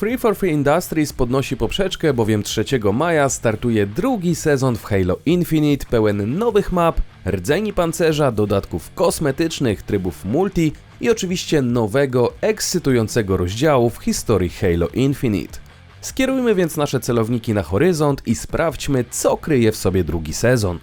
Free for Free Industries podnosi poprzeczkę, bowiem 3 maja startuje drugi sezon w Halo Infinite pełen nowych map, rdzeni pancerza, dodatków kosmetycznych, trybów multi i oczywiście nowego, ekscytującego rozdziału w historii Halo Infinite. Skierujmy więc nasze celowniki na horyzont i sprawdźmy, co kryje w sobie drugi sezon.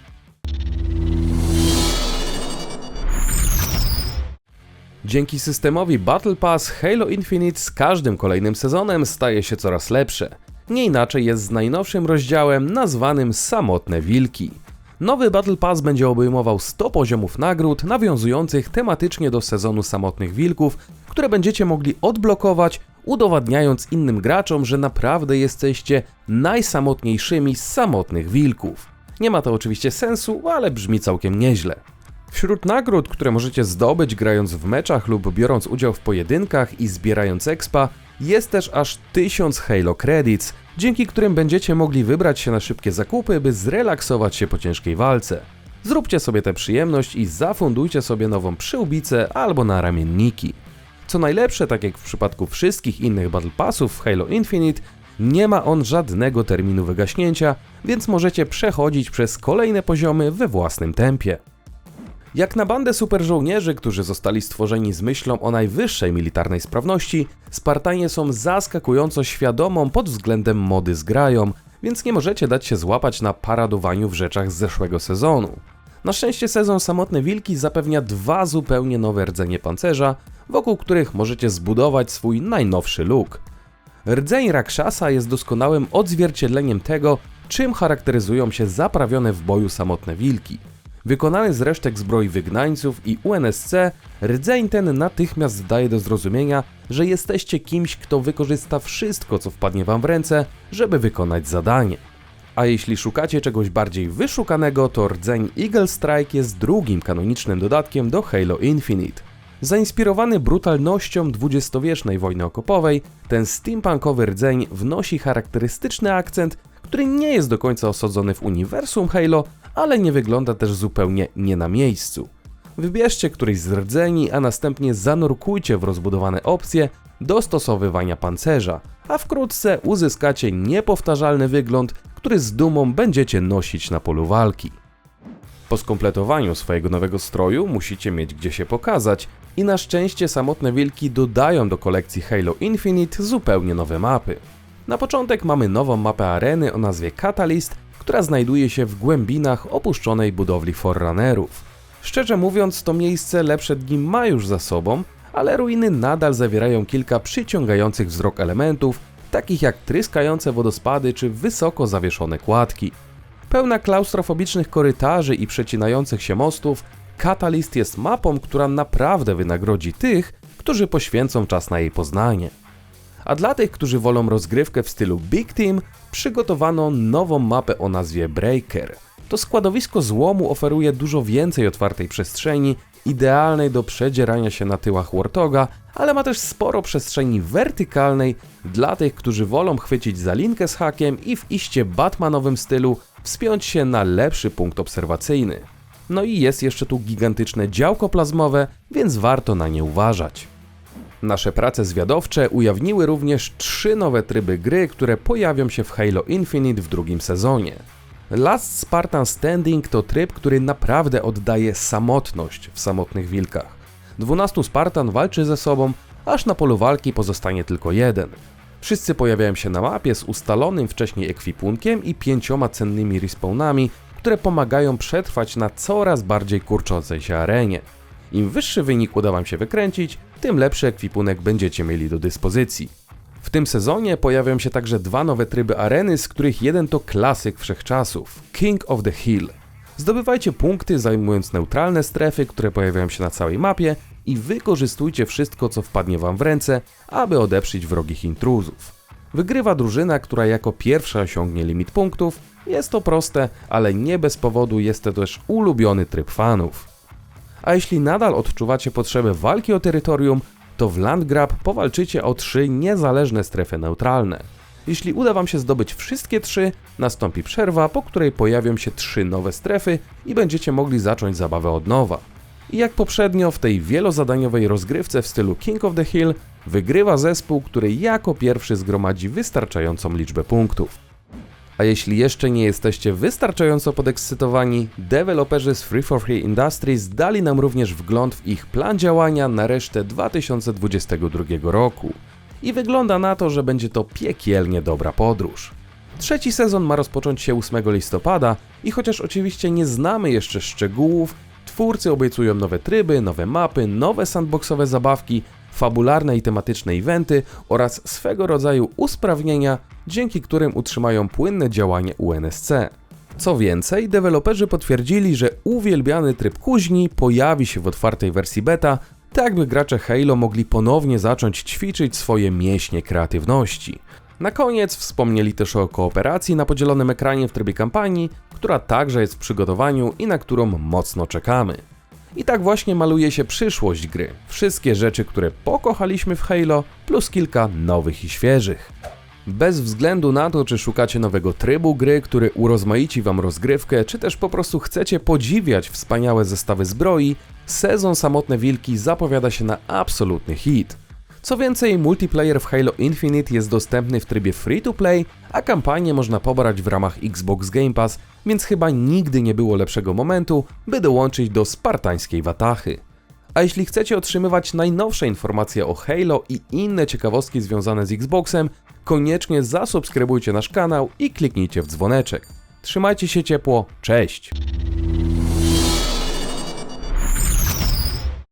Dzięki systemowi Battle Pass Halo Infinite z każdym kolejnym sezonem staje się coraz lepsze. Nie inaczej jest z najnowszym rozdziałem nazwanym Samotne Wilki. Nowy Battle Pass będzie obejmował 100 poziomów nagród nawiązujących tematycznie do sezonu Samotnych Wilków, które będziecie mogli odblokować, udowadniając innym graczom, że naprawdę jesteście najsamotniejszymi z samotnych wilków. Nie ma to oczywiście sensu, ale brzmi całkiem nieźle. Wśród nagród, które możecie zdobyć grając w meczach lub biorąc udział w pojedynkach i zbierając expa, jest też aż 1000 Halo Credits, dzięki którym będziecie mogli wybrać się na szybkie zakupy, by zrelaksować się po ciężkiej walce. Zróbcie sobie tę przyjemność i zafundujcie sobie nową przyłbicę albo na ramienniki. Co najlepsze, tak jak w przypadku wszystkich innych Battle Passów w Halo Infinite, nie ma on żadnego terminu wygaśnięcia, więc możecie przechodzić przez kolejne poziomy we własnym tempie. Jak na bandę super żołnierzy, którzy zostali stworzeni z myślą o najwyższej militarnej sprawności, Spartanie są zaskakująco świadomą pod względem mody z grają, więc nie możecie dać się złapać na paradowaniu w rzeczach z zeszłego sezonu. Na szczęście sezon Samotne Wilki zapewnia dwa zupełnie nowe rdzenie pancerza, wokół których możecie zbudować swój najnowszy look. Rdzeń Rakshasa jest doskonałym odzwierciedleniem tego, czym charakteryzują się zaprawione w boju samotne wilki. Wykonany z resztek zbroi wygnańców i UNSC, rdzeń ten natychmiast daje do zrozumienia, że jesteście kimś, kto wykorzysta wszystko, co wpadnie wam w ręce, żeby wykonać zadanie. A jeśli szukacie czegoś bardziej wyszukanego, to rdzeń Eagle Strike jest drugim kanonicznym dodatkiem do Halo Infinite. Zainspirowany brutalnością dwudziestowiecznej wojny okopowej, ten steampunkowy rdzeń wnosi charakterystyczny akcent, który nie jest do końca osadzony w uniwersum Halo, ale nie wygląda też zupełnie nie na miejscu. Wybierzcie któryś z rdzeni, a następnie zanurkujcie w rozbudowane opcje dostosowywania pancerza, a wkrótce uzyskacie niepowtarzalny wygląd, który z dumą będziecie nosić na polu walki. Po skompletowaniu swojego nowego stroju musicie mieć gdzie się pokazać i na szczęście samotne wilki dodają do kolekcji Halo Infinite zupełnie nowe mapy. Na początek mamy nową mapę areny o nazwie Catalyst, która znajduje się w głębinach opuszczonej budowli Forerunnerów. Szczerze mówiąc, to miejsce lepsze dni ma już za sobą, ale ruiny nadal zawierają kilka przyciągających wzrok elementów, takich jak tryskające wodospady czy wysoko zawieszone kładki. Pełna klaustrofobicznych korytarzy i przecinających się mostów, Catalyst jest mapą, która naprawdę wynagrodzi tych, którzy poświęcą czas na jej poznanie. A dla tych, którzy wolą rozgrywkę w stylu Big Team, przygotowano nową mapę o nazwie Breaker. To składowisko złomu oferuje dużo więcej otwartej przestrzeni, idealnej do przedzierania się na tyłach Wartoga, ale ma też sporo przestrzeni wertykalnej dla tych, którzy wolą chwycić za linkę z hakiem i w iście Batmanowym stylu wspiąć się na lepszy punkt obserwacyjny. No i jest jeszcze tu gigantyczne działko plazmowe, więc warto na nie uważać. Nasze prace zwiadowcze ujawniły również trzy nowe tryby gry, które pojawią się w Halo Infinite w drugim sezonie. Last Spartan Standing to tryb, który naprawdę oddaje samotność w samotnych wilkach. 12 Spartan walczy ze sobą, aż na polu walki pozostanie tylko jeden. Wszyscy pojawiają się na mapie z ustalonym wcześniej ekwipunkiem i pięcioma cennymi respawnami, które pomagają przetrwać na coraz bardziej kurczącej się arenie. Im wyższy wynik uda Wam się wykręcić, tym lepszy ekwipunek będziecie mieli do dyspozycji. W tym sezonie pojawią się także dwa nowe tryby areny, z których jeden to klasyk wszechczasów King of the Hill. Zdobywajcie punkty zajmując neutralne strefy, które pojawiają się na całej mapie i wykorzystujcie wszystko, co wpadnie Wam w ręce, aby odeprzeć wrogich intruzów. Wygrywa drużyna, która jako pierwsza osiągnie limit punktów. Jest to proste, ale nie bez powodu jest to też ulubiony tryb fanów. A jeśli nadal odczuwacie potrzebę walki o terytorium, to w Landgrab powalczycie o trzy niezależne strefy neutralne. Jeśli uda Wam się zdobyć wszystkie trzy, nastąpi przerwa, po której pojawią się trzy nowe strefy i będziecie mogli zacząć zabawę od nowa. I jak poprzednio w tej wielozadaniowej rozgrywce w stylu King of the Hill, wygrywa zespół, który jako pierwszy zgromadzi wystarczającą liczbę punktów. A jeśli jeszcze nie jesteście wystarczająco podekscytowani, deweloperzy z Free for Free Industries dali nam również wgląd w ich plan działania na resztę 2022 roku. I wygląda na to, że będzie to piekielnie dobra podróż. Trzeci sezon ma rozpocząć się 8 listopada i chociaż oczywiście nie znamy jeszcze szczegółów, twórcy obiecują nowe tryby, nowe mapy, nowe sandboxowe zabawki, fabularne i tematyczne eventy oraz swego rodzaju usprawnienia, dzięki którym utrzymają płynne działanie UNSC. Co więcej, deweloperzy potwierdzili, że uwielbiany tryb kuźni pojawi się w otwartej wersji beta, tak by gracze Halo mogli ponownie zacząć ćwiczyć swoje mięśnie kreatywności. Na koniec wspomnieli też o kooperacji na podzielonym ekranie w trybie kampanii, która także jest w przygotowaniu i na którą mocno czekamy. I tak właśnie maluje się przyszłość gry. Wszystkie rzeczy, które pokochaliśmy w Halo, plus kilka nowych i świeżych. Bez względu na to, czy szukacie nowego trybu gry, który urozmaici wam rozgrywkę, czy też po prostu chcecie podziwiać wspaniałe zestawy zbroi, sezon Samotne Wilki zapowiada się na absolutny hit. Co więcej, multiplayer w Halo Infinite jest dostępny w trybie free to play, a kampanię można pobrać w ramach Xbox Game Pass, więc chyba nigdy nie było lepszego momentu, by dołączyć do spartańskiej watachy. A jeśli chcecie otrzymywać najnowsze informacje o Halo i inne ciekawostki związane z Xboxem, koniecznie zasubskrybujcie nasz kanał i kliknijcie w dzwoneczek. Trzymajcie się ciepło, cześć!